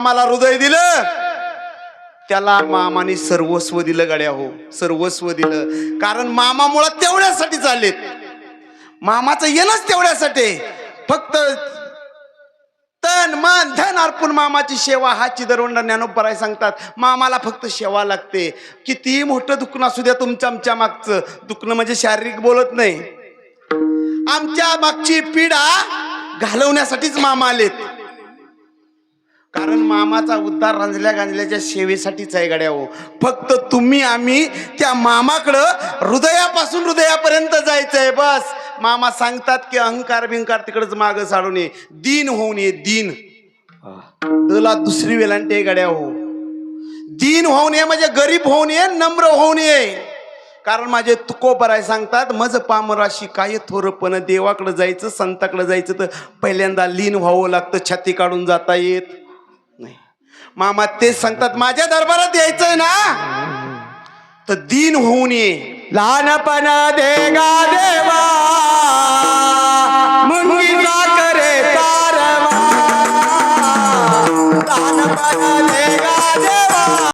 मला हृदय दिलं. त्याला मामाने सर्वस्व दिलं गड्या हो सर्वस्व दिलं. कारण मामा मुळात तेवढ्यासाठी चाललेत. मामाचं येणंच तेवढ्यासाठी. फक्त तन मन धन अर्पून मामाची सेवा हा चिदरवंडा ज्ञानोपराय सांगतात. मामाला फक्त सेवा लागते. कितीही मोठं दुखणं असू द्या तुमच्या आमच्या मागचं. दुखणं म्हणजे शारीरिक बोलत नाही. आमच्या मागची पिढा घालवण्यासाठीच मामा आलेत. कारण मामाचा उद्धार रांजल्या गांजल्याच्या सेवेसाठीच आहे गड्या हो. फक्त तुम्ही आम्ही त्या मामाकडं हृदयापासून हृदयापर्यंत जायचंय बस. मामा सांगतात की अहंकार बिंकार तिकडच मागं साडून ये. दिन होऊन ये दिन. तुला दुसरी वेलांटी आहे गड्या हो. दिन होऊन ये म्हणजे गरीब होऊन ये नम्र होऊन ये. कारण माझे तुकोबराय सांगतात मज पामराशी काय थोरपण देवाकडे जायचं संताकडे जायचं तर पहिल्यांदा लीन व्हावं लागतं छाती काढून जाता येत. मामा तेच सांगतात माझ्या दरबारात यायचंय ना. तर दिन होऊन ये. लहानपण देगा देवा मुंगीचा करे कारवा लहानपण देगा देवा.